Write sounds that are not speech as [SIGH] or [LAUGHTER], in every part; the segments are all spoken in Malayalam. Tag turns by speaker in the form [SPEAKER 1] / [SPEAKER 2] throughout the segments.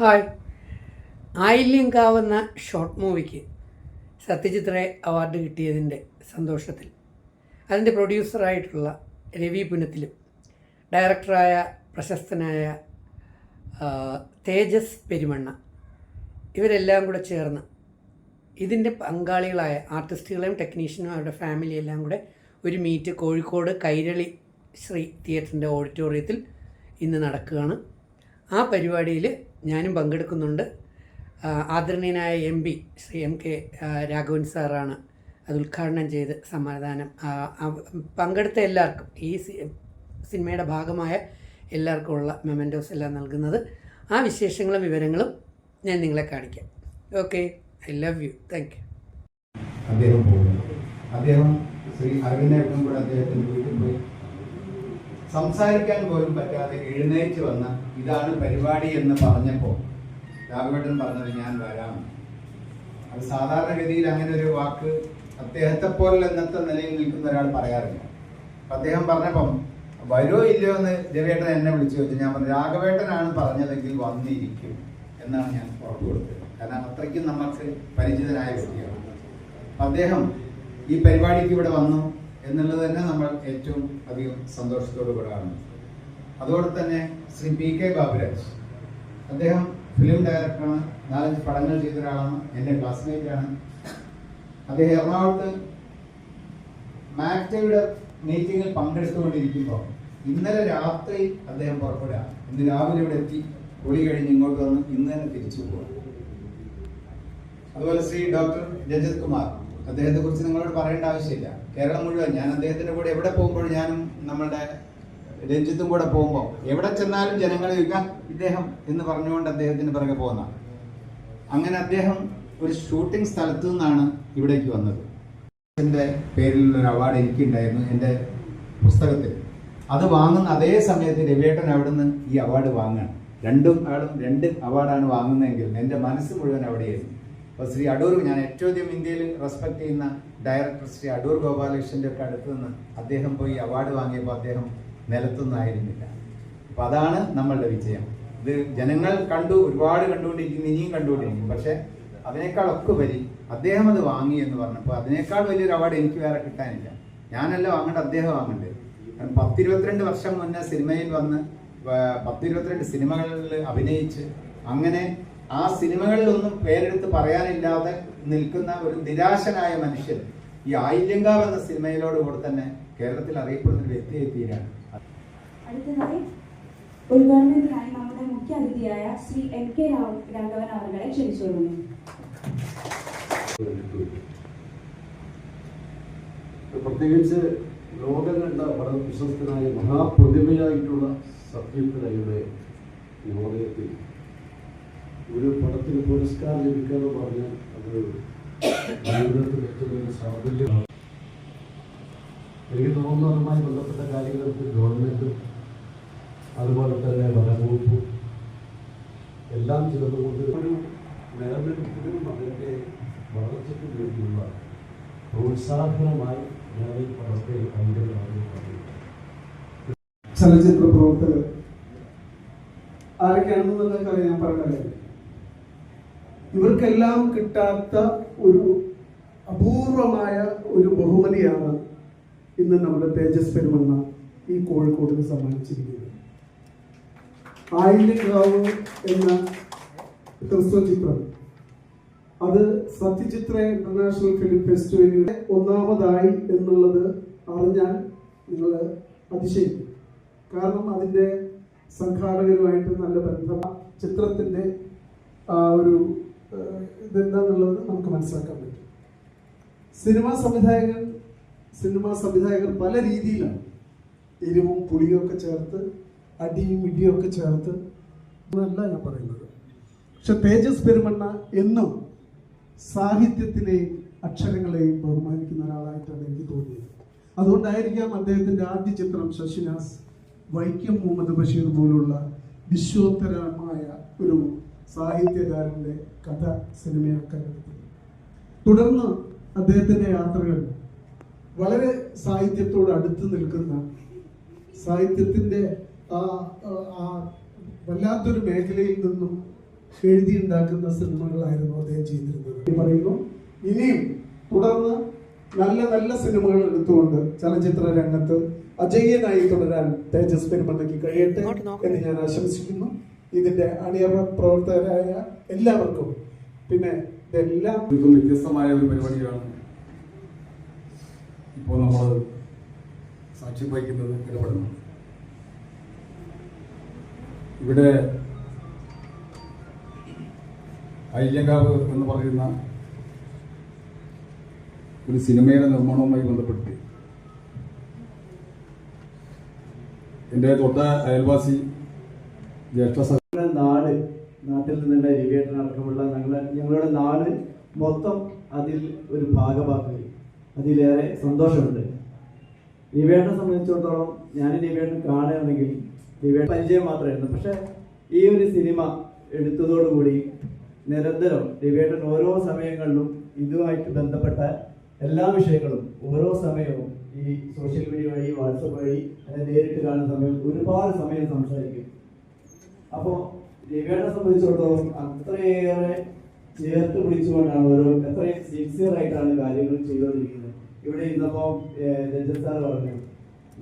[SPEAKER 1] ഹായ്. ആയില്യം കാവുന്ന ഷോർട്ട് മൂവിക്ക് സത്യജിത്രെ അവാർഡ് കിട്ടിയതിന്റെ സന്തോഷത്തിൽ. അതിന്റെ പ്രൊഡ്യൂസറായിട്ടുള്ള രവി പുനത്തിലും ഡയറക്ടറായ പ്രശസ്തനായ തേജസ് പെരുമണ്ണ ഇവരെല്ലാം കൂടെ ചേർന്ന് ഇതിന്റെ പങ്കാളികളായ ആർട്ടിസ്റ്റുകളെയും ടെക്നീഷ്യനും അവരുടെ ഫാമിലി എല്ലാം കൂടെ ഒരു മീറ്റ് കോഴിക്കോട് കൈരളി ശ്രീ തിയേറ്ററിന്റെ ഓഡിറ്റോറിയത്തിൽ ഇന്ന് നടക്കുകയാണ്. ആ പരിപാടിയിൽ ഞാനും പങ്കെടുക്കുന്നുണ്ട്. ആദരണീയനായ M P Shri M K Raghavan സാറാണ് അത് ഉദ്ഘാടനം ചെയ്ത് സമാധാനം പങ്കെടുത്ത എല്ലാവർക്കും ഈ സിനിമയുടെ ഭാഗമായ എല്ലാവർക്കും ഉള്ള മെമന്റോസ് എല്ലാം നൽകുന്നത്. ആ വിശേഷങ്ങളും വിവരങ്ങളും ഞാൻ നിങ്ങളെ കാണിക്കാം. Okay I love you. Thank you.
[SPEAKER 2] അദ്ദേഹം പോകുന്നു. അദ്ദേഹം ശ്രീ അരവിന്ദേട്ടനും കൂടെ അദ്ദേഹത്തിന്റെ വീട്ടിൽ പോയി. സംസാരിക്കാൻ പോലും പറ്റാതെ എഴുന്നേറ്റ് വന്ന ഇതാണ് പരിപാടി എന്ന് പറഞ്ഞപ്പോൾ രാഘവേട്ടൻ പറഞ്ഞത് ഞാൻ വരാം. അത് സാധാരണഗതിയിൽ അങ്ങനെ ഒരു വാക്ക് അദ്ദേഹത്തെ പോലെ എന്നത്തെ നിലയിൽ നിൽക്കുന്ന ഒരാൾ പറയാറില്ല. അപ്പം അദ്ദേഹം പറഞ്ഞപ്പം വരുമോ ഇല്ലയോ എന്ന് രവിയേട്ടൻ എന്നെ വിളിച്ചു ചോദിച്ചു. ഞാൻ പറഞ്ഞു രാഘവേട്ടനാണ് പറഞ്ഞതെങ്കിൽ വന്നിരിക്കും എന്നാണ് ഞാൻ ഉറപ്പ് കൊടുത്തത്. കാരണം അത്രയ്ക്കും നമുക്ക് പരിചിതനായ വ്യക്തിയാണ്. അദ്ദേഹം ഈ പരിപാടിക്ക് ഇവിടെ വന്നു. എന്നുള്ളത് തന്നെ നമ്മൾ ഏറ്റവും അധികം സന്തോഷത്തോടു കൂടെ കാണുന്നു അതോടെ തന്നെ ശ്രീ പി കെ ബാബുരാജ്. അദ്ദേഹം ഫിലിം ഡയറക്ടറാണ് നാലഞ്ച് പടങ്ങൾ ചെയ്ത ഒരാളാണ്. എന്റെ ക്ലാസ്മേറ്റ് ആണ്. അദ്ദേഹം എറണാകുളത്ത് മാക്ടയുടെ മീറ്റിങ്ങിൽ പങ്കെടുത്തുകൊണ്ടിരിക്കുമ്പോൾ ഇന്നലെ രാത്രി അദ്ദേഹം പുറപ്പെടുക. ഇന്ന് രാവിലെ ഇവിടെ എത്തി. കുളി കഴിഞ്ഞ് ഇങ്ങോട്ട് വന്ന് ഇന്ന് തന്നെ തിരിച്ചു പോകും അതുപോലെ ശ്രീ ഡോക്ടർ രജത് കുമാർ. അദ്ദേഹത്തെ കുറിച്ച് നിങ്ങളോട് പറയേണ്ട ആവശ്യമില്ല. കേരളം മുഴുവൻ ഞാൻ അദ്ദേഹത്തിന്റെ കൂടെ എവിടെ പോകുമ്പോഴും ഞാനും നമ്മളുടെ രഞ്ജിത്തും കൂടെ പോകുമ്പോൾ എവിടെ ചെന്നാലും ജനങ്ങൾ ചോദിക്കാം ഇദ്ദേഹം എന്ന് പറഞ്ഞുകൊണ്ട് അദ്ദേഹത്തിന് പിറകെ പോകുന്ന. അങ്ങനെ അദ്ദേഹം ഒരു ഷൂട്ടിംഗ് സ്ഥലത്തു നിന്നാണ് ഇവിടേക്ക് വന്നത്. എന്റെ പേരിലുള്ള ഒരു അവാർഡ് എനിക്കുണ്ടായിരുന്നു എന്റെ പുസ്തകത്തിൽ. അത് വാങ്ങുന്ന അതേ സമയത്ത് രവിയേട്ടൻ അവിടുന്ന് ഈ അവാർഡ് വാങ്ങണം രണ്ടും ആളും രണ്ട് അവാർഡാണ് വാങ്ങുന്നതെങ്കിൽ എന്റെ മനസ്സ് മുഴുവൻ അവിടെയായിരുന്നു. അപ്പോൾ ശ്രീ അടൂർ ഞാൻ ഏറ്റവും അധികം ഇന്ത്യയിൽ റെസ്പെക്ട് ചെയ്യുന്ന ഡയറക്ടർ ശ്രീ അടൂർ ഗോപാലകൃഷ്ണന്റെ ഒക്കെ അടുത്ത് നിന്ന് അദ്ദേഹം പോയി അവാർഡ് വാങ്ങിയപ്പോൾ അദ്ദേഹം നിലത്തൊന്നായിരുന്നില്ല അപ്പോൾ അതാണ് നമ്മളുടെ വിജയം. ഇത് ജനങ്ങൾ കണ്ടു ഒരുപാട് കണ്ടുകൊണ്ടിരിക്കുന്നു ഇനിയും കണ്ടുകൊണ്ടിരിക്കും. പക്ഷേ അതിനേക്കാളൊക്കെ വരി അദ്ദേഹം അത് വാങ്ങി എന്ന് പറഞ്ഞപ്പോൾ അതിനേക്കാൾ വലിയൊരു അവാർഡ് എനിക്ക് വേറെ കിട്ടാനില്ല. ഞാനല്ല വാങ്ങേണ്ട അദ്ദേഹം വാങ്ങണ്ടേ? കാരണം പത്തിരുപത്തിരണ്ട് വർഷം മുന്നേ സിനിമയിൽ വന്ന് പത്തിരുപത്തിരണ്ട് സിനിമകളിൽ അഭിനയിച്ച് അങ്ങനെ ആ സിനിമകളിലൊന്നും പേരെടുത്ത് പറയാനില്ലാതെ നിൽക്കുന്ന ഒരു നിരാശനായ മനുഷ്യൻ ഈ ആയില്യങ്കാവ് എന്ന സിനിമയിലോട് കൂടെ തന്നെ കേരളത്തിൽ അറിയപ്പെടുന്ന ഒരു വ്യക്തിയായി തീരാണ്.
[SPEAKER 3] അടുത്തതായി ഉദ്ഘാടനത്തിനായി നമ്മുടെ മുഖ്യ അതിഥിയായ ശ്രീ എൻ കെ രാഘ- രാഘവൻ അവരുടെ ക്ഷണിച്ചുകൊള്ളുന്നു.
[SPEAKER 4] പ്രത്യേകിച്ച് ലോകം കണ്ട വളരെ പ്രശസ്തനായ മഹാപ്രതിഭയായിട്ടുള്ള സത്യത്തിലയുടെ നോളയത്തിൽ ഒരു പടത്തിന് പുരസ്കാരം ലഭിക്കാന്ന് പറഞ്ഞാൽ അത് ജീവിതത്തിൽ ഏറ്റവും വലിയ സാഫല്യമാണ്. എനിക്ക് തോന്നുന്നു അതുമായി ബന്ധപ്പെട്ട കാര്യങ്ങൾക്ക് ഗവൺമെന്റും അതുപോലെ തന്നെ വനവകുപ്പും എല്ലാം ചേർന്നുകൊണ്ട് ഒരു നിലനിൽപ്പിനും അതിന്റെ വളർച്ചയ്ക്കും വേണ്ടിയുള്ള പ്രോത്സാഹനമായി ഞാൻ ഈ പടത്തെ കണ്ടുകളാണ് പറയുന്നു.
[SPEAKER 5] ചലച്ചിത്ര പ്രവർത്തകർ ആരൊക്കെയാണെന്ന് നിങ്ങൾക്കറിയാം? ഞാൻ പറഞ്ഞ കാര്യം ഇവർക്കെല്ലാം കിട്ടാത്ത ഒരു അപൂർവമായ ഒരു ബഹുമതിയാണ് ഇന്ന് നമ്മുടെ തേജസ് പെരുമണ്ണ ഈ കോഴിക്കോടിന് സമ്മാനിച്ചിരിക്കുന്നത്. ആയില്യക്കാവ് എന്ന ക്രിസ്തു ചിത്രം. അത് സത്യചിത്ര ഇന്റർനാഷണൽ ഫിലിം ഫെസ്റ്റിവലിലെ ഒന്നാമതായി എന്നുള്ളത് അറിഞ്ഞാൽ നിങ്ങൾ അതിശയിക്കും. കാരണം അതിന്റെ സംഘാടകരുമായിട്ട് നല്ല ബന്ധം. ചിത്രത്തിന്റെ ഒരു ഇതെന്താന്നുള്ളത് നമുക്ക് മനസ്സിലാക്കാൻ പറ്റും. സിനിമാ സംവിധായകൻ സിനിമാ സംവിധായകർ പല രീതിയിലാണ്. എരിവും പുളിയും ഒക്കെ ചേർത്ത് അടിയും ഇടിയും ഒക്കെ ചേർത്ത്. എന്നല്ല ഞാൻ പറയുന്നത്. പക്ഷെ തേജസ് പെരുമണ്ണ എന്നും സാഹിത്യത്തിനെയും അക്ഷരങ്ങളെയും ബഹുമാനിക്കുന്ന ഒരാളായിട്ടാണ് എനിക്ക് തോന്നിയത്. അതുകൊണ്ടായിരിക്കാം അദ്ദേഹത്തിന്റെ ആദ്യ ചിത്രം ശശിനാസ് വൈക്കം മുഹമ്മദ് ബഷീർ പോലുള്ള വിശ്വോത്തരമായ ഒരു സാഹിത്യകാരന്റെ കഥ സിനിമയാക്കാൻ എടുത്തത് തുടർന്ന് അദ്ദേഹത്തിന്റെ യാത്രകൾ വളരെ സാഹിത്യത്തോട് അടുത്ത് നിൽക്കുന്ന സാഹിത്യത്തിന്റെ ആ വല്ലാത്തൊരു മേഖലയിൽ നിന്നും എഴുതിയുണ്ടാക്കുന്ന സിനിമകളായിരുന്നു അദ്ദേഹം ചെയ്തിരുന്നത്. പറയുന്നു ഇനിയും തുടർന്ന് നല്ല നല്ല സിനിമകൾ എടുത്തുകൊണ്ട് ചലച്ചിത്ര രംഗത്ത് അജയ്യനായി തുടരാൻ തേജസ് പെരുമണ്ണയ്ക്ക് കഴിയട്ടെ എന്ന് ഞാൻ ആശംസിക്കുന്നു. ഇതിന്റെ അണിയറ പ്രവർത്തകരായ എല്ലാവർക്കും. പിന്നെ ഇതെല്ലാം
[SPEAKER 6] ഇതും വ്യത്യസ്തമായ ഒരു പരിപാടിയാണ്. ഇപ്പോൾ നമ്മൾ സാക്ഷ്യം വഹിക്കുന്നത് ഇടപെടുന്നു ഇവിടെ അയ്യങ്കാവ് എന്ന് പറയുന്ന ഒരു സിനിമയുടെ നിർമ്മാണവുമായി ബന്ധപ്പെട്ട് എന്റെ തൊട്ട അയൽവാസി ജ്യേഷ്ഠ
[SPEAKER 7] നാട്ടിൽ നിന്നുള്ള രവിയേട്ടൻ അടക്കമുള്ള ഞങ്ങളുടെ നാട് മൊത്തം അതിൽ ഒരു ഭാഗമാക്കി അതിലേറെ സന്തോഷമുണ്ട്. രവിയേട്ടനെ സംബന്ധിച്ചിടത്തോളം ഞാൻ രവിയേട്ടൻ കാണുകയാണെങ്കിൽ രവിയേട്ടൻ പരിചയം മാത്രമായിരുന്നു. പക്ഷെ ഈ ഒരു സിനിമ എടുത്തതോടുകൂടി നിരന്തരം രവിയേട്ടൻ ഓരോ സമയങ്ങളിലും ഇതുമായിട്ട് ബന്ധപ്പെട്ട എല്ലാ വിഷയങ്ങളും ഓരോ സമയവും ഈ സോഷ്യൽ മീഡിയ വഴി വാട്സപ്പ് വഴി അല്ലെ നേരിട്ട് കാണുന്ന സമയം ഒരുപാട് സമയം സംസാരിക്കും. അപ്പോ രവിയേട്ടനെ സംബന്ധിച്ചിടത്തോളം അത്രയേറെ ചേർത്ത് പിടിച്ചുകൊണ്ടാണ് ഓരോ എത്രയും സിൻസിയർ ആയിട്ടാണ് കാര്യങ്ങൾ ചെയ്തുകൊണ്ടിരിക്കുന്നത്. ഇവിടെ ഇന്നപ്പോ രഞ്ജിത് സാർ പറഞ്ഞു.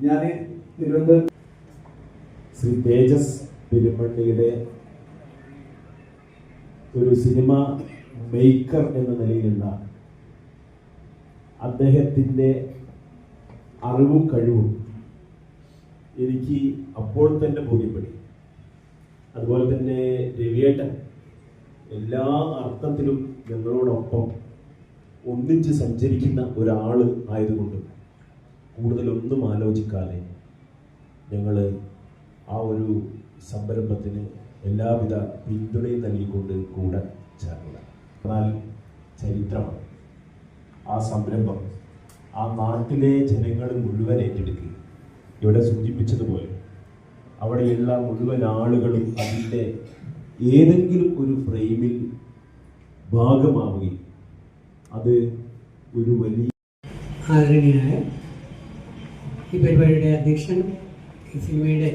[SPEAKER 7] ഞാൻ തിരുവനന്തപുരം
[SPEAKER 8] ശ്രീ തേജസ് പെരുമണ്ണിയുടെ ഒരു സിനിമ മേക്കർ എന്ന നിലയിലുള്ള അദ്ദേഹത്തിന്റെ അറിവും കഴിവും എനിക്ക് അപ്പോൾ തന്നെ ബോധ്യപ്പെട്ടു. അതുപോലെ തന്നെ രവിയേട്ടൻ എല്ലാ അർത്ഥത്തിലും ഞങ്ങളോടൊപ്പം ഒന്നിച്ച് സഞ്ചരിക്കുന്ന ഒരാൾ ആയതുകൊണ്ട് കൂടുതലൊന്നും ആലോചിക്കാതെ ഞങ്ങൾ ആ ഒരു സംരംഭത്തിന് എല്ലാവിധ പിന്തുണയും നൽകിക്കൊണ്ട് കൂടെ ചേർന്നത്. എന്നാൽ ചരിത്രമാണ്. ആ സംരംഭം ആ നാട്ടിലെ ജനങ്ങൾ മുഴുവൻ ഏറ്റെടുക്കുക ഇവിടെ സൂചിപ്പിച്ചതുപോലെ അവിടെയുള്ള മുഴുവൻ ആളുകളും അതിന്റെ ഏതെങ്കിലും ഒരു ഫ്രെയിമിൽ ഭാഗമാവുകയും അത് ഒരു വലിയ
[SPEAKER 1] ആദരണീയനായ ഈ പരിപാടിയുടെ അധ്യക്ഷൻ ഈ സിനിമയുടെ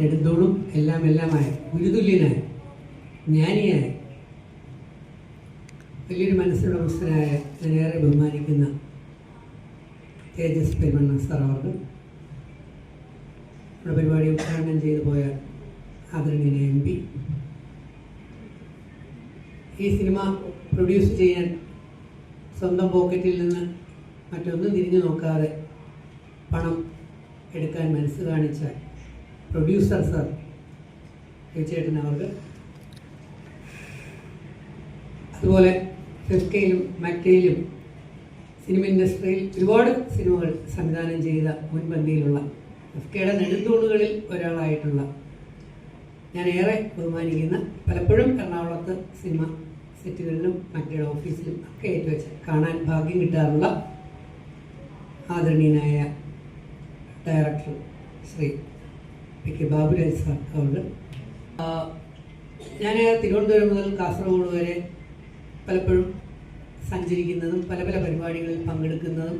[SPEAKER 1] എടുത്തോളും എല്ലാം എല്ലാമായ ഗുരുതുല്യനായ ജ്ഞാനിയായ വലിയൊരു മനസ്സിലുടമസ്ഥനായ ഞാനേറെ ബഹുമാനിക്കുന്ന തേജസ് പെരുമണ്ണ സാർ അവർക്ക് നമ്മുടെ പരിപാടി ഉദ്ഘാടനം ചെയ്തു പോയ ആദരണീയ എം പി. ഈ സിനിമ പ്രൊഡ്യൂസ് ചെയ്യാൻ സ്വന്തം പോക്കറ്റിൽ നിന്ന് മറ്റൊന്നും തിരിഞ്ഞു നോക്കാതെ പണം എടുക്കാൻ മനസ്സ് കാണിച്ച പ്രൊഡ്യൂസർ സർ തീർച്ചയായിട്ടും അവർക്ക് അതുപോലെ ഫിഫ്കയിലും മറ്റയിലും സിനിമ ഇൻഡസ്ട്രിയിൽ ഒരുപാട് സിനിമകൾ സംവിധാനം ചെയ്ത മുൻപന്തിയിലുള്ള ഫിഫ്കയുടെ നെടുന്തൂണുകളിൽ ഒരാളായിട്ടുള്ള ഞാൻ ഏറെ ബഹുമാനിക്കുന്ന പലപ്പോഴും എറണാകുളത്ത് സിനിമ സെറ്റുകളിലും മറ്റുള്ള ഓഫീസിലും ഒക്കെ ഏറ്റുവെച്ച് കാണാൻ ഭാഗ്യം കിട്ടാറുള്ള ആദരണീയനായ director Shri P K Baburaj sir അവരുടെ. ഞാൻ തിരുവനന്തപുരം മുതൽ കാസർഗോഡ് വരെ പലപ്പോഴും സഞ്ചരിക്കുന്നതും പല പല പരിപാടികളിൽ പങ്കെടുക്കുന്നതും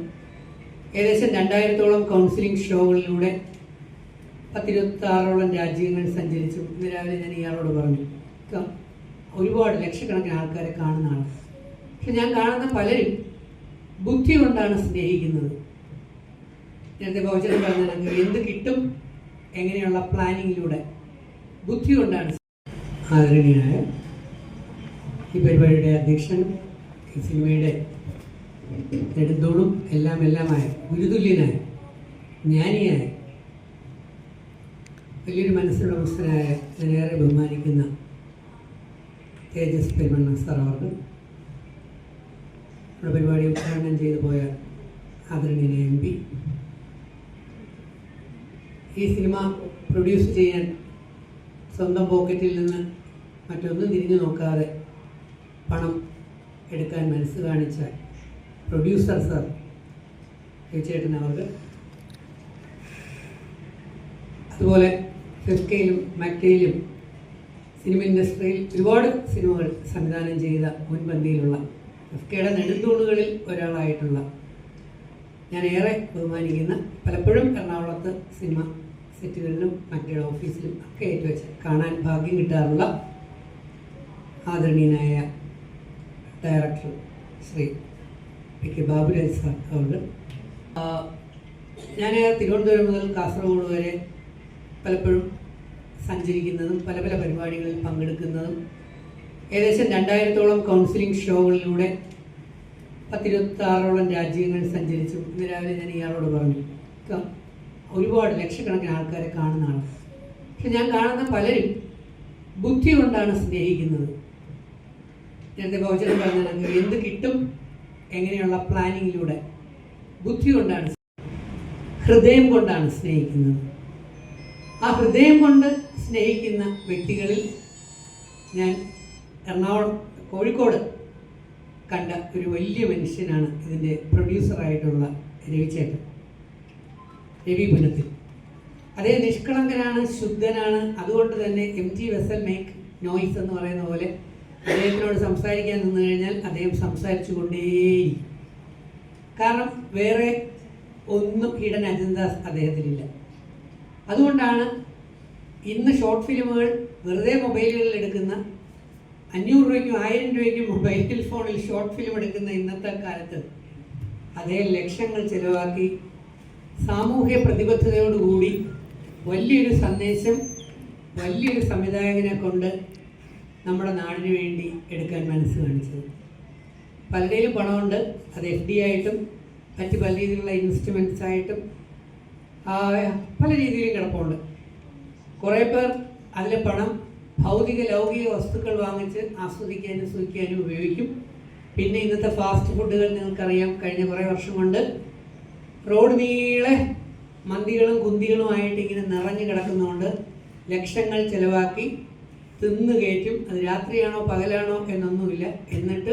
[SPEAKER 1] ഏകദേശം രണ്ടായിരത്തോളം കൗൺസിലിംഗ് ഷോകളിലൂടെ പത്തിരുപത്തി ആറോളം രാജ്യങ്ങൾ സഞ്ചരിച്ചു. ഇന്ന് രാവിലെ ഞാൻ ഇയാളോട് പറഞ്ഞു "ക- ഒരുപാട് ലക്ഷക്കണക്കിന് ആൾക്കാരെ കാണുന്നതാണ്. പക്ഷെ ഞാൻ കാണുന്ന പലരും ബുദ്ധി കൊണ്ടാണ് സ്നേഹിക്കുന്നത്. നേരത്തെ ബഹുജനം പറഞ്ഞു എന്ത് കിട്ടും എങ്ങനെയുള്ള പ്ലാനിങ്ങിലൂടെ ബുദ്ധി കൊണ്ടാണ് ആദരണീയനായ ഈ പരിപാടിയുടെ അധ്യക്ഷൻ ഈ സിനിമയുടെ നെടുന്തോളും എല്ലാം എല്ലാമായ. ഗുരുതുല്യനായ ജ്ഞാനിയായ. വലിയൊരു മനസ്സിലുടമസ്ഥനായ ഞാനേറെ ബഹുമാനിക്കുന്ന തേജസ് പെരുമണ്ണ സാർ അവർക്ക് നമ്മുടെ പരിപാടി ഉദ്ഘാടനം ചെയ്തു പോയ ആദരണീയ എം പി. ഈ സിനിമ പ്രൊഡ്യൂസ് ചെയ്യാൻ സ്വന്തം പോക്കറ്റിൽ നിന്ന് മറ്റൊന്നും തിരിഞ്ഞു നോക്കാതെ പണം എടുക്കാൻ മനസ്സ് കാണിച്ച പ്രൊഡ്യൂസർ സർ തീർച്ചയായിട്ടും അവർക്ക്. അതുപോലെ ഫിഫ്കയിലും മക്കയിലും സിനിമ ഇൻഡസ്ട്രിയിൽ ഒരുപാട് സിനിമകൾ സംവിധാനം ചെയ്ത മുൻപന്തിയിലുള്ള ഫിഫ്കയുടെ നെടുന്തൂണുകളിൽ ഒരാളായിട്ടുള്ള ഞാൻ ഏറെ ബഹുമാനിക്കുന്ന പലപ്പോഴും എറണാകുളത്ത് സിനിമ സെറ്റുകളിലും മറ്റൊരു ഓഫീസിലും ഒക്കെ ഏറ്റുവെച്ച് കാണാൻ ഭാഗ്യം കിട്ടാറുള്ള ആദരണീയനായ director Shri P K Baburaj sir അവർ ഞാൻ തിരുവനന്തപുരം മുതൽ കാസർഗോഡ് വരെ പലപ്പോഴും സഞ്ചരിക്കുന്നതും പല പല പരിപാടികളിൽ പങ്കെടുക്കുന്നതും ഏകദേശം രണ്ടായിരത്തോളം കൗൺസിലിംഗ് ഷോകളിലൂടെ പത്തിരുപത്താറോളം രാജ്യങ്ങൾ സഞ്ചരിച്ചു. ഇന്ന് രാവിലെ ഞാൻ ഇയാളോട് പറഞ്ഞു ഒരുപാട് ലക്ഷക്കണക്കിന് ആൾക്കാരെ കാണുന്ന ആളാണ് പക്ഷെ ഞാൻ കാണുന്ന പലരും ബുദ്ധി കൊണ്ടാണ് സ്നേഹിക്കുന്നത്. നേരത്തെ ബഹുജനം പറഞ്ഞ എന്ത് കിട്ടും എങ്ങനെയുള്ള പ്ലാനിങ്ങിലൂടെ ബുദ്ധി കൊണ്ടാണ് ഹൃദയം കൊണ്ടാണ് സ്നേഹിക്കുന്നത്. ആ ഹൃദയം കൊണ്ട് സ്നേഹിക്കുന്ന വ്യക്തികളിൽ ഞാൻ എറണാകുളം കോഴിക്കോട് കണ്ട ഒരു വലിയ മനുഷ്യനാണ് ഇതിന്റെ പ്രൊഡ്യൂസറായിട്ടുള്ള രവിചേട്ടൻ രവി പുനത്തിൽ അതേ നിഷ്കളങ്കനാണ് ശുദ്ധനാണ്. അതുകൊണ്ട് തന്നെ എം ജി വെസൽ മേക്ക് നോയ്സ് എന്ന് പറയുന്ന പോലെ അദ്ദേഹത്തിനോട് സംസാരിക്കാൻ നിന്ന് കഴിഞ്ഞാൽ അദ്ദേഹം സംസാരിച്ചു കൊണ്ടേയിരിക്കും. കാരണം വേറെ ഒന്നും ഹിഡൻ അജന്ത അദ്ദേഹത്തിനില്ല അതുകൊണ്ടാണ് ഇന്ന് ഷോർട്ട് ഫിലിമുകൾ വെറുതെ മൊബൈലുകളിൽ എടുക്കുന്ന അഞ്ഞൂറ് രൂപയ്ക്കും ആയിരം രൂപയ്ക്കും മൊബൈൽ ഫോണിൽ ഷോർട്ട് ഫിലിം എടുക്കുന്ന ഇന്നത്തെ കാലത്ത് അതേ ലക്ഷങ്ങൾ ചിലവാക്കി സാമൂഹ്യ പ്രതിബദ്ധതയോടുകൂടി വലിയൊരു സന്ദേശം വലിയൊരു സംവിധായകനെ കൊണ്ട് നമ്മുടെ നാടിന് വേണ്ടി എടുക്കാൻ മനസ്സ് കാണിച്ചത്. പലരുടെയും പണമുണ്ട് അത് എഫ് ഡി ആയിട്ടും മറ്റ് പല രീതിയിലുള്ള ഇൻസ്ട്രുമെന്റ്സ് ആയിട്ടും പല രീതിയിലും കിടപ്പുണ്ട്. കുറേ പേർ അതിലെ പണം ഭൗതിക ലൗകിക വസ്തുക്കൾ വാങ്ങിച്ച് ആസ്വദിക്കാനും സൂഹിക്കാനും ഉപയോഗിക്കും. പിന്നെ ഇന്നത്തെ ഫാസ്റ്റ് ഫുഡുകൾ നിങ്ങൾക്കറിയാം കഴിഞ്ഞ കുറേ വർഷം കൊണ്ട് റോഡ് നീളെ മന്തികളും കുന്തികളുമായിട്ട് ഇങ്ങനെ നിറഞ്ഞു കിടക്കുന്നതുകൊണ്ട് ലക്ഷങ്ങൾ ചിലവാക്കി തിന്നു കയറ്റും അത് രാത്രിയാണോ പകലാണോ എന്നൊന്നുമില്ല. എന്നിട്ട്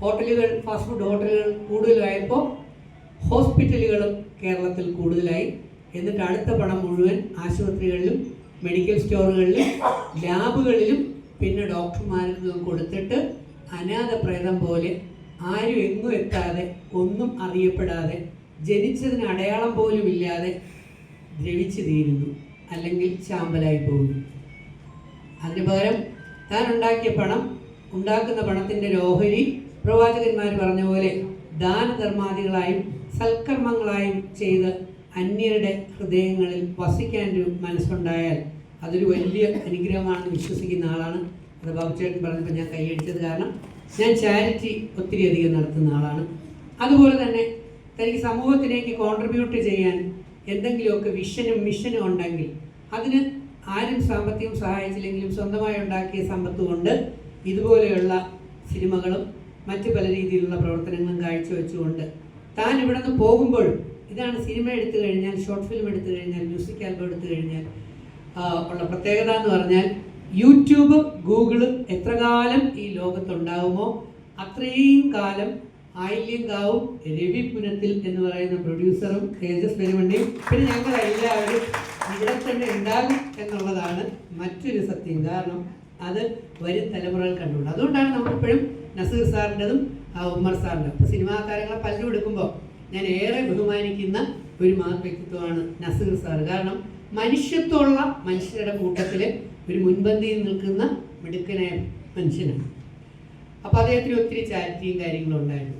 [SPEAKER 1] ഹോട്ടലുകൾ ഫാസ്റ്റ് ഫുഡ് ഹോട്ടലുകൾ കൂടുതലായപ്പോൾ ഹോസ്പിറ്റലുകളും കേരളത്തിൽ കൂടുതലായി. എന്നിട്ട് അടുത്ത പണം മുഴുവൻ ആശുപത്രികളിലും മെഡിക്കൽ സ്റ്റോറുകളിലും ലാബുകളിലും പിന്നെ ഡോക്ടർമാർക്കും കൊടുത്തിട്ട് അനാഥ പ്രേതം പോലെ ആരും എങ്ങും എത്താതെ ഒന്നും അറിയപ്പെടാതെ ജനിച്ചതിന് അടയാളം പോലും ഇല്ലാതെ ദ്രവിച്ചു തീരുന്നു. അല്ലെങ്കിൽ ചാമ്പലായി പോകുന്നു. അതിന് പകരം താൻ ഉണ്ടാക്കിയ പണം ഉണ്ടാക്കുന്ന പണത്തിന്റെ ഓഹരി പ്രവാചകന്മാർ പറഞ്ഞ പോലെ ദാനധർമാദികളായും സൽക്കർമ്മങ്ങളായും ചെയ്ത് അന്യരുടെ ഹൃദയങ്ങളിൽ വസിക്കാൻ ഒരു മനസ്സുണ്ടായാൽ അതൊരു വലിയ അനുഗ്രഹമാണെന്ന് വിശ്വസിക്കുന്ന ആളാണ്. അത് ബാബുചേട്ടൻ പറഞ്ഞപ്പോൾ ഞാൻ കൈയടിച്ചത് കാരണം ഞാൻ ചാരിറ്റി ഒത്തിരി അധികം നടത്തുന്ന ആളാണ്. അതുപോലെ തന്നെ തനിക്ക് സമൂഹത്തിലേക്ക് കോൺട്രിബ്യൂട്ട് ചെയ്യാൻ എന്തെങ്കിലുമൊക്കെ വിഷനും മിഷനും ഉണ്ടെങ്കിൽ അതിന് ആരും സാമ്പത്തികം സഹായിച്ചില്ലെങ്കിലും സ്വന്തമായി ഉണ്ടാക്കിയ സമ്പത്ത് കൊണ്ട് ഇതുപോലെയുള്ള സിനിമകളും മറ്റു പല രീതിയിലുള്ള പ്രവർത്തനങ്ങളും കാഴ്ചവെച്ചുകൊണ്ട് താൻ ഇവിടെ നിന്ന് പോകുമ്പോഴും ഇതാണ് സിനിമ എടുത്തു കഴിഞ്ഞാൽ ഷോർട്ട് ഫിലിം എടുത്തു കഴിഞ്ഞാൽ മ്യൂസിക് ആൽബം എടുത്തു കഴിഞ്ഞാൽ ഉള്ള പ്രത്യേകത എന്ന് പറഞ്ഞാൽ യൂട്യൂബ് ഗൂഗിൾ എത്ര കാലം ഈ ലോകത്തുണ്ടാകുമോ അത്രയും കാലം ആയില്യങ്കാവും രവി പുനത്തിൽ എന്ന് പറയുന്ന പ്രൊഡ്യൂസറും തേജസ് പെരുമണ്ണയും. പിന്നെ ഞങ്ങൾ എല്ലാവരും ഇവിടെ തന്നെ ഉണ്ടാകും എന്നുള്ളതാണ് മറ്റൊരു സത്യം. കാരണം അത് വരും തലമുറകൾ കണ്ടുകൊണ്ട്. അതുകൊണ്ടാണ് നമ്മളിപ്പോഴും നസീർ സാറിന്റെതും ഉമ്മർ സാറിന്റെ അപ്പോൾ സിനിമാ താരങ്ങളെ പലരും എടുക്കുമ്പോൾ ഞാൻ ഏറെ ബഹുമാനിക്കുന്ന ഒരു മഹത് വ്യക്തിത്വമാണ് നസീർ സാർ കാരണം മനുഷ്യത്വമുള്ള മനുഷ്യരുടെ കൂട്ടത്തിൽ ഒരു മുൻപന്തിയിൽ നിൽക്കുന്ന മിടുക്കനായ മനുഷ്യനാണ്. അപ്പോൾ അദ്ദേഹത്തിന് ഒത്തിരി ചാരിറ്റിയും കാര്യങ്ങളും ഉണ്ടായിരുന്നു.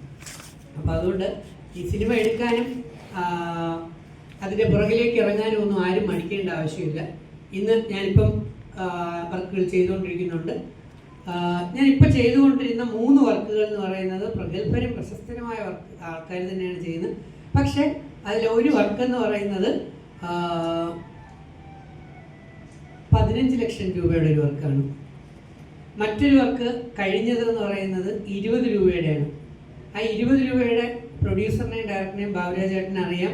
[SPEAKER 1] അപ്പോൾ അതുകൊണ്ട് ഈ സിനിമ എടുക്കാനും അതിന്റെ പുറകിലേക്ക് ഇറങ്ങാനും ഒന്നും ആരും മടിക്കേണ്ട ആവശ്യമില്ല. ഇന്ന് ഞാനിപ്പം വർക്കുകൾ ചെയ്തുകൊണ്ടിരിക്കുന്നുണ്ട്. ഞാനിപ്പോൾ ചെയ്തുകൊണ്ടിരുന്ന മൂന്ന് വർക്കുകൾ എന്ന് പറയുന്നത് പ്രഗത്ഭരും പ്രശസ്തരുമായ വർക്ക് ആൾക്കാർ തന്നെയാണ് ചെയ്യുന്നത്. പക്ഷേ അതിൽ ഒരു വർക്ക് എന്ന് പറയുന്നത് പതിനഞ്ച് ലക്ഷം രൂപയുടെ ഒരു വർക്കാണ് മറ്റൊരു വർക്ക് കഴിഞ്ഞതെന്ന് പറയുന്നത് ഇരുപത് രൂപയുടെയാണ്. ആ ഇരുപത് രൂപയുടെ പ്രൊഡ്യൂസറിനെയും ഡയറക്ടറിനെയും ബാബുരാജ് ചേട്ടനെ അറിയാം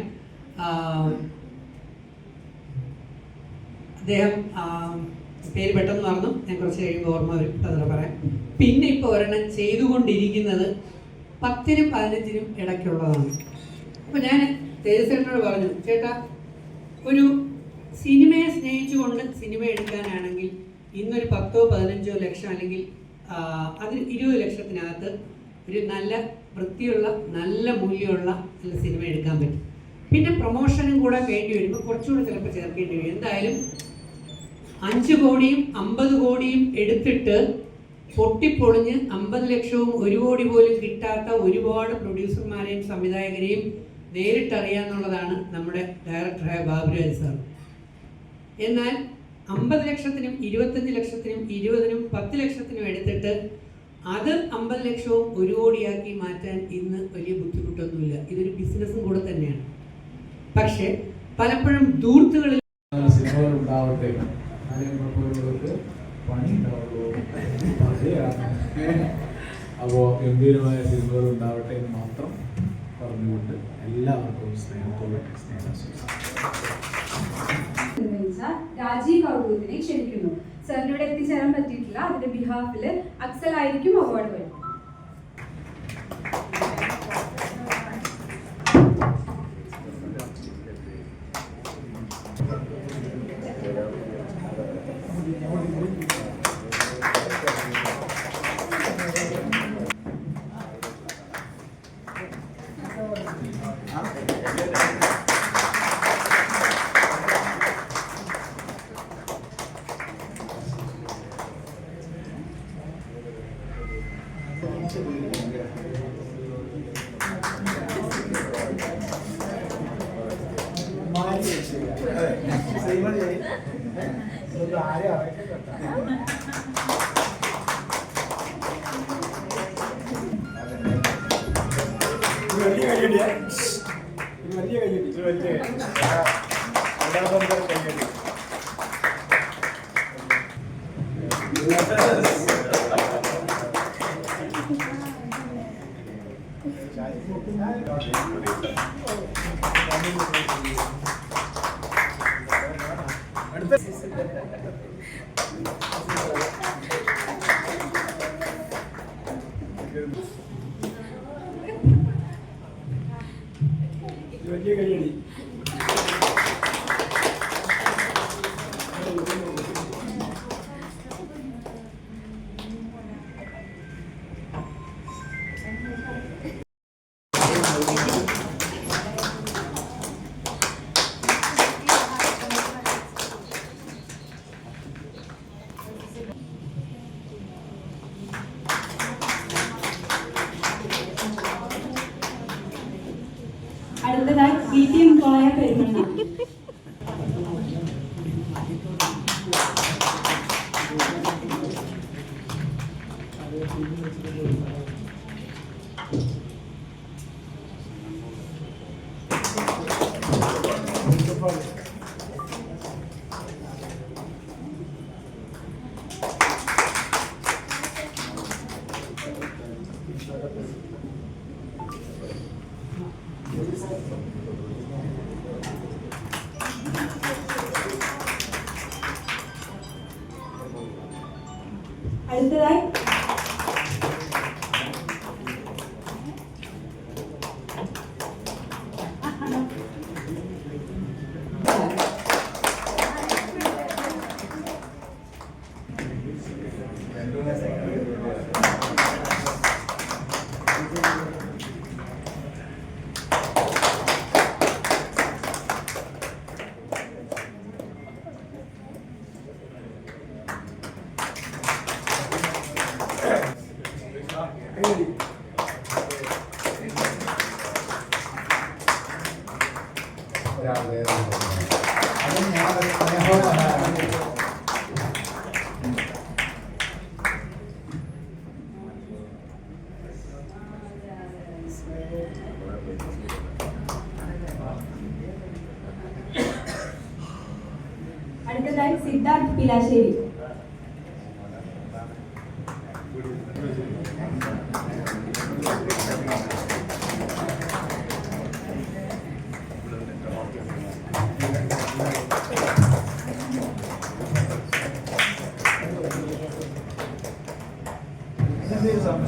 [SPEAKER 1] അദ്ദേഹം പേര് പെട്ടെന്ന് മറന്നു. ഞാൻ കുറച്ച് കഴിയുമ്പോൾ ഓർമ്മ വരും. അതല്ല പറയാം. പിന്നെ ഇപ്പോൾ ഒരെണ്ണം ചെയ്തുകൊണ്ടിരിക്കുന്നത് പത്തിനും പതിനഞ്ചിനും ഇടയ്ക്കുള്ളതാണ്. അപ്പോൾ ഞാൻ തേജസേട്ടനോട് പറഞ്ഞു ചേട്ടാ ഒരു സിനിമയെ സ്നേഹിച്ചുകൊണ്ട് സിനിമ എടുക്കാനാണെങ്കിൽ ഇന്നൊരു പത്തോ പതിനഞ്ചോ ലക്ഷം അല്ലെങ്കിൽ അതിന് ഇരുപത് ലക്ഷത്തിനകത്ത് ഒരു നല്ല വൃത്തിയുള്ള നല്ല മൂല്യമുള്ള ചില സിനിമ എടുക്കാൻ പറ്റും. പിന്നെ പ്രൊമോഷനും കൂടെ വേണ്ടി വരുമ്പോൾ കുറച്ചുകൂടെ ചിലപ്പോൾ ചേർക്കേണ്ടി വരും. എന്തായാലും അഞ്ച് കോടിയും അമ്പത് കോടിയും എടുത്തിട്ട് പൊട്ടിപ്പൊളിഞ്ഞ് അമ്പത് ലക്ഷവും ഒരു കോടി പോലും കിട്ടാത്ത ഒരുപാട് പ്രൊഡ്യൂസർമാരെയും സംവിധായകരെയും നേരിട്ടറിയാന്നുള്ളതാണ് നമ്മുടെ ഡയറക്ടറായ ബാബുരാജ് സാർ എന്നാൽ അമ്പത് ലക്ഷത്തിനും ഇരുപത്തഞ്ച് ലക്ഷത്തിനും ഇരുപതിനും പത്ത് ലക്ഷത്തിനും എടുത്തിട്ട് അത് അമ്പത് ലക്ഷവും ഒരു കോടിയാക്കി മാറ്റാൻ ഇന്ന് വലിയ ബുദ്ധിമുട്ടൊന്നുമില്ല. ഇതൊരു ബിസിനസ്സും കൂടെ തന്നെയാണ്. പക്ഷെ പലപ്പോഴും ദൂർത്തുകളിൽ
[SPEAKER 9] അതിനൊക്കെ പണി ഉണ്ടാവുള്ളൂ. അപ്പോൾ ഗംഭീരമായ സിനിമകൾ ഉണ്ടാവട്ടെ എന്ന് മാത്രം പറഞ്ഞുകൊണ്ട് എല്ലാവർക്കും സ്നേഹത്തോടെ
[SPEAKER 10] സ്നേഹം. രാജീവ് ക്ഷണിക്കുന്നു. സാറിന് ഇവിടെ എത്തിച്ചേരാൻ പറ്റിയിട്ടില്ല. അതിന്റെ ബിഹാഫിൽ അക്സൽ ആയിരിക്കും അവാർഡ് വരും
[SPEAKER 3] അടുത്തതായി [LAUGHS] Thank
[SPEAKER 9] you.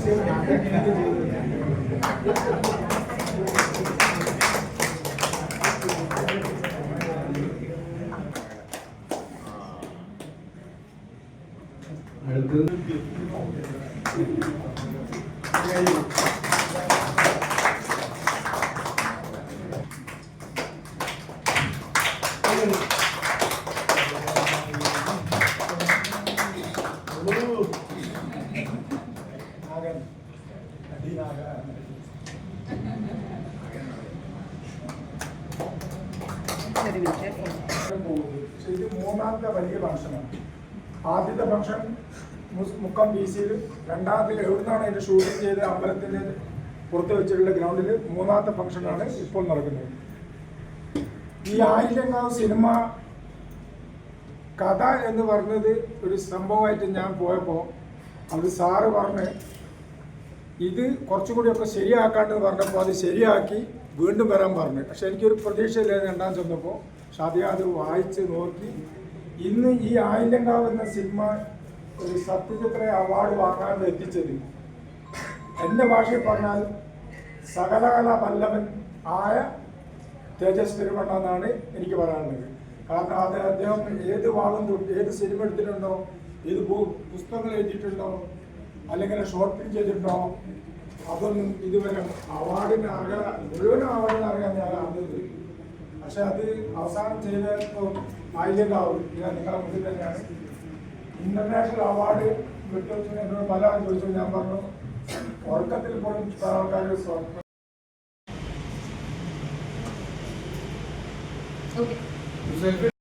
[SPEAKER 11] Thank you. ഇത് മൂന്നാമത്തെ വലിയ ഫംഗ്ഷനാണ് ആദ്യത്തെ ഫംഗ്ഷൻ മുക്കം ബി സിയിൽ രണ്ടാമത്തിൽ എവിടുന്നാണ് അതിന്റെ ഷൂട്ടിംഗ് ചെയ്ത് അമ്പലത്തിന്റെ പുറത്ത് വെച്ചിട്ടുള്ള ഗ്രൗണ്ടിൽ മൂന്നാമത്തെ ഫംഗ്ഷനാണ് ഇപ്പോൾ നടക്കുന്നത്. ഈ ആയിരങ്ങാവ് സിനിമ കഥ എന്ന് പറഞ്ഞത് ഒരു സംഭവമായിട്ട് ഞാൻ പോയപ്പോൾ അത് സാറ് പറഞ്ഞ് ഇത് കുറച്ചുകൂടി കുറച്ചുകൂടിയൊക്കെ ശരിയാക്കാണ്ടെന്ന് പറഞ്ഞപ്പോൾ അത് ശരിയാക്കി വീണ്ടും വരാൻ പറഞ്ഞു. പക്ഷെ എനിക്കൊരു പ്രതീക്ഷയില്ലായിരുന്നു രണ്ടാം ചെന്നപ്പോൾ അദ്ദേഹം അത് വായിച്ച് നോക്കി. ഇന്ന് ഈ ആയിരങ്കാവ് എന്ന സിനിമ ഒരു സത്യചിത്ര അവാർഡ് വാങ്ങാൻ എത്തിച്ചത്. എന്റെ ഭാഷയിൽ പറഞ്ഞാൽ സകലകല വല്ലവൻ ആയ തേജസ് തിരുമണ്ണ എന്നാണ് എനിക്ക് പറയാനുള്ളത്. കാരണം അത് അദ്ദേഹം ഏത് വാളും തൊട്ട് ഏത് സിനിമ എടുത്തിട്ടുണ്ടോ ഏത് പുസ്തകങ്ങൾ എഴുതിയിട്ടുണ്ടോ അല്ലെങ്കിൽ ഷോർട്ട് ഫിലിം ചെയ്തിട്ടുണ്ടോ അതൊന്നും ഇതുവരെ അവാർഡിന് അർഹത മുഴുവൻ അവാർഡിന് അറിയാൻ ഞാൻ അറിഞ്ഞത് പക്ഷെ അത് അവസാനം ചെയ്തപ്പോൾ ആവും ഞാൻ നിങ്ങളെ മുന്നിൽ തന്നെയാണ്. ഇന്റർനാഷണൽ അവാർഡ് കിട്ടുമെന്ന് എന്നോട് പല ആളും ചോദിച്ചു. ഞാൻ പറഞ്ഞു ഉറക്കത്തിൽ പോലും പല ആൾക്കാർ സ്വ-
[SPEAKER 10] ഓക്കെ